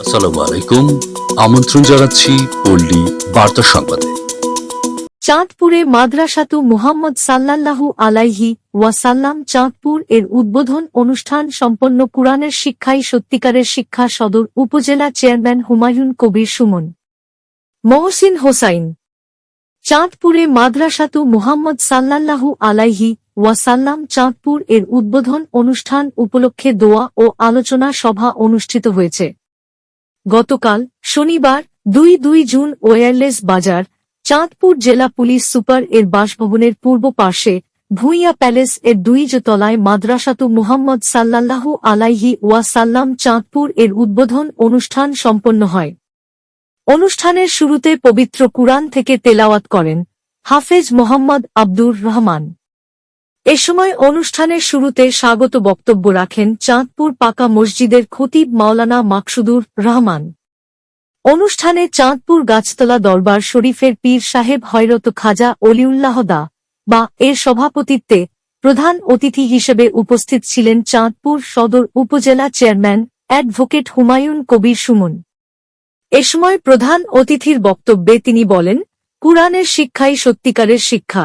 আসসালামু আলাইকুম। আমন্ত্রণ জানাচ্ছি পল্লী বার্তা সংবাদে। চাঁদপুরে মাদ্রাসাতু মুহাম্মদ সাল্লাল্লাহু আলাইহি ওয়াসাল্লাম চাঁদপুর এর উদ্বোধন অনুষ্ঠান সম্পন্ন কুরআনের শিক্ষাই সত্যিকারের শিক্ষা সদর উপজেলা চেয়ারম্যান হুমায়ুন কবির সুমন। মহসিন হোসাইন। চাঁদপুরে মাদ্রাসাতু মুহাম্মদ সাল্লাল্লাহু আলাইহি ওয়াসাল্লাম চাঁদপুর এর উদ্বোধন অনুষ্ঠান উপলক্ষে দোয়া ও আলোচনা সভা অনুষ্ঠিত হয়েছে। গতকাল শনিবার দুই দুই জুন ওয়্যারলেস বাজার, চাঁদপুর জেলা পুলিশ সুপার এর বাসভবনের পূর্ব পার্শ্বে ভুইয়া প্যালেস এর দুই তলায় মাদ্রাসাতু মুহাম্মদ সাল্লাল্লাহু আলাইহি ওয়াসাল্লাম চাঁদপুর এর উদ্বোধন অনুষ্ঠান সম্পন্ন হয়। অনুষ্ঠানের শুরুতে পবিত্র কুরআন থেকে তেলাওয়াত করেন হাফেজ মোহাম্মদ আব্দুর রহমান। এ সময় অনুষ্ঠানের শুরুতে স্বাগত বক্তব্য রাখেন চাঁদপুর পাকা মসজিদের খতিব মাওলানা মাকসুদুর রহমান। অনুষ্ঠানে চাঁদপুর গাছতলা দরবার শরীফের পীর সাহেব হয়রত খাজা অলিউল্লাহ দা বা এর সভাপতিত্বে প্রধান অতিথি হিসেবে উপস্থিত ছিলেন চাঁদপুর সদর উপজেলা চেয়ারম্যান অ্যাডভোকেট হুমায়ুন কবির সুমন। এ সময় প্রধান অতিথির বক্তব্যে তিনি বলেন, কুরআনের শিক্ষাই সত্যিকারের শিক্ষা।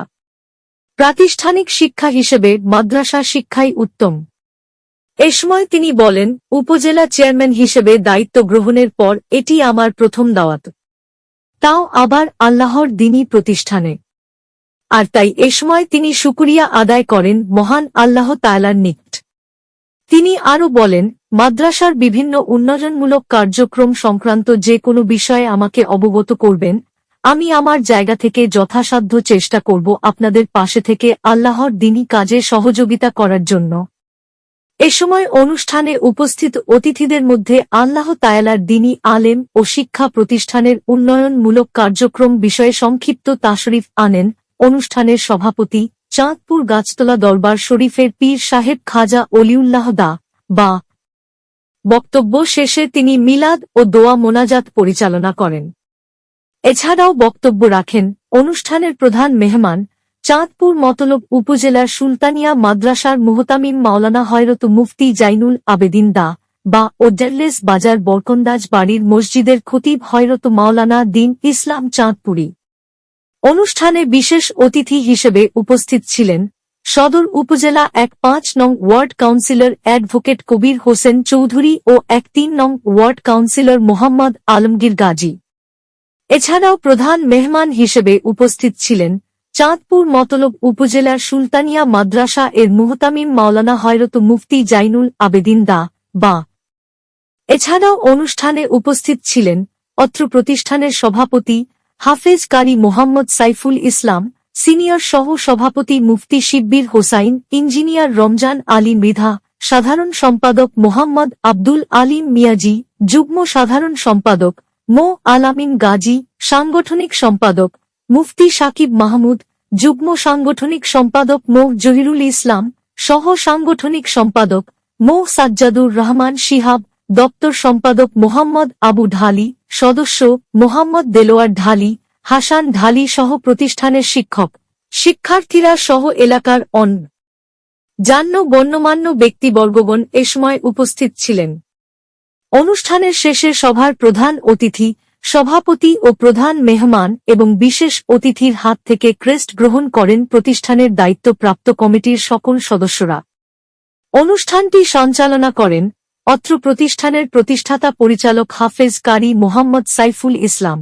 প্রাতিষ্ঠানিক শিক্ষা হিসেবে মাদ্রাসা শিক্ষাই উত্তম। এ সময় তিনি বলেন, উপজেলা চেয়ারম্যান হিসেবে দায়িত্ব গ্রহণের পর এটি আমার প্রথম দাওয়াত। তাও আবার আল্লাহর দিনী প্রতিষ্ঠানে। আর তাই এ সময় তিনি শুকুরিয়া আদায় করেন মহান আল্লাহ তায়ালার নিকট। তিনি আরও বলেন, মাদ্রাসার বিভিন্ন উন্নয়নমূলক কার্যক্রম সংক্রান্ত যে কোনো বিষয়ে আমাকে অবগত করবেন আমি আমার জায়গা থেকে যথাসাধ্য চেষ্টা করব আপনাদের পাশে থেকে আল্লাহর দিনী কাজে সহযোগিতা করার জন্য। এ সময় অনুষ্ঠানে উপস্থিত অতিথিদের মধ্যে আল্লাহ তায়ালার দিনী আলেম ও শিক্ষা প্রতিষ্ঠানের উন্নয়নমূলক কার্যক্রম বিষয়ে সংক্ষিপ্ত তাশরিফ আনেন অনুষ্ঠানের সভাপতি চাঁদপুর গাছতলা দরবার শরীফের পীর সাহেব খাজা অলিউল্লাহ দা বা বক্তব্য শেষে তিনি মিলাদ ও দোয়া মোনাজাত পরিচালনা করেন। এছাড়াও বক্তব্য রাখেন, অনুষ্ঠানের প্রধান মেহমান, চাঁদপুর মতলব উপজেলার সুলতানিয়া মাদ্রাসার মুহতামিম মাওলানা হয়রত মুফতি জাইনুল আবেদিন দা বা ওডারলেস বাজার বরকন্দাজ বাড়ির মসজিদের খতিব হয়রত মাওলানা দিন ইসলাম চাঁদপুরি। অনুষ্ঠানে বিশেষ অতিথি হিসেবে উপস্থিত ছিলেন সদর উপজেলা এক পাঁচ নং ward councillor advocate Kabir Hossain Chowdhury ও এক তিন নং ওয়ার্ড কাউন্সিলর মোহাম্মদ আলমগীর গাজী। এছাড়াও প্রধান মেহমান হিসেবে উপস্থিত ছিলেন চাঁদপুর মতলব উপজেলার সুলতানিয়া মাদ্রাসা এর মুহতামিম মাওলানা হয়রত মুফতি জাইনুল আবেদিন দা, বা। এছাড়াও অনুষ্ঠানে উপস্থিত ছিলেন অত্র প্রতিষ্ঠানের সভাপতি হাফেজ কারি মোহাম্মদ সাইফুল ইসলাম, সিনিয়র সহ সভাপতি মুফতি শিব্বির হোসাইন, ইঞ্জিনিয়ার রমজান আলী মৃধা, সাধারণ সম্পাদক মোহাম্মদ আব্দুল আলিম মিয়াজি, যুগ্ম সাধারণ সম্পাদক মো. আলামিন গাজী, সাংগঠনিক সম্পাদক, মুফতি সাকিব মাহমুদ, যুগ্ম সাংগঠনিক সম্পাদক মো. জহিরুল ইসলাম, সহ সাংগঠনিক সম্পাদক মো. সাজ্জাদুর রহমান শিহাব, দপ্তর সম্পাদক মোহাম্মদ আবু ঢালি, সদস্য মোহাম্মদ দেলোয়ার ঢালি, হাসান ঢালি সহ প্রতিষ্ঠানের শিক্ষক, শিক্ষার্থীরা সহ এলাকার অন, জান্য গণ্যমান্য ব্যক্তিবর্গগণ এ সময় উপস্থিত ছিলেন। অনুষ্ঠানের শেষে সভার প্রধান অতিথি, সভাপতি ও প্রধান মেহমান এবং বিশেষ অতিথির হাত থেকে ক্রেস্ট গ্রহণ করেন প্রতিষ্ঠানের দায়িত্বপ্রাপ্ত কমিটির সকল সদস্যরা। অনুষ্ঠানটি সঞ্চালনা করেন অত্র প্রতিষ্ঠানের প্রতিষ্ঠাতা পরিচালক হাফেজ কারি মোহাম্মদ সাইফুল ইসলাম।